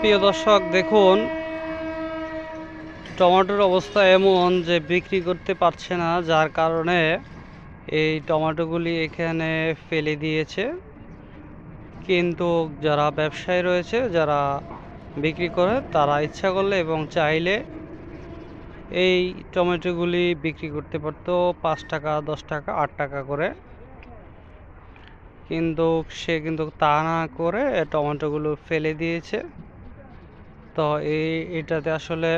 প্রিয় দর্শক, দেখুন, টমেটোর অবস্থা এমন যে বিক্রি করতে পারছে না, যার কারণে এই টমেটোগুলি এখানে ফেলে দিয়েছে। কিন্তু যারা ব্যবসায়ী রয়েছে, যারা বিক্রি করে, তারা ইচ্ছা করলে এবং চাইলে এই টমেটোগুলি বিক্রি করতে পারতো, পাঁচ টাকা, দশ টাকা, আট টাকা করে। কিন্তু সে কিন্তু তা না করে টমেটোগুলো ফেলে দিয়েছে। তো এই এটাতে আসলে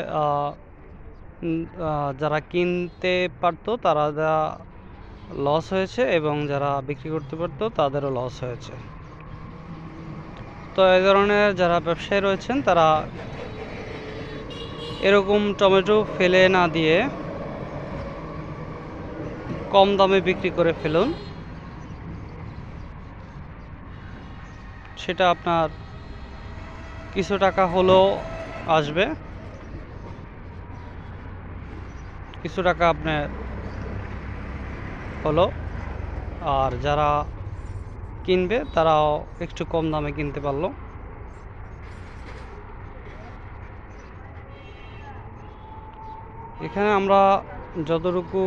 যারা কিনতে পারতো তারা যা লস হয়েছে এবং যারা বিক্রি করতে পারতো তাদেরও লস হয়েছে। তো এই ধরনের যারা ব্যবসায়ী রয়েছেন তারা এরকম টমেটো ফেলে না দিয়ে কম দামে বিক্রি করে ফেলুন। সেটা আপনার কিছু টাকা হলেও আসবে। কিছু টাকা আপনার হলো। আর যারা কিনবে, তারাও একটু কম দামে কিনতে পারল। এখানে আমরা যতটুকু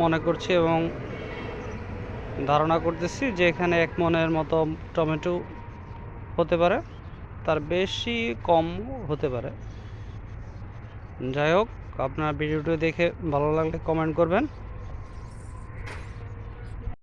মনে করছি এবং ধারণা করতেছি যে এখানে এক মনের মতো টমেটো হতে পারে। তার বেশি কম হতে পারে। যাই হোক আপনার ভিডিওটি দেখে ভালো লাগলে কমেন্ট করবেন।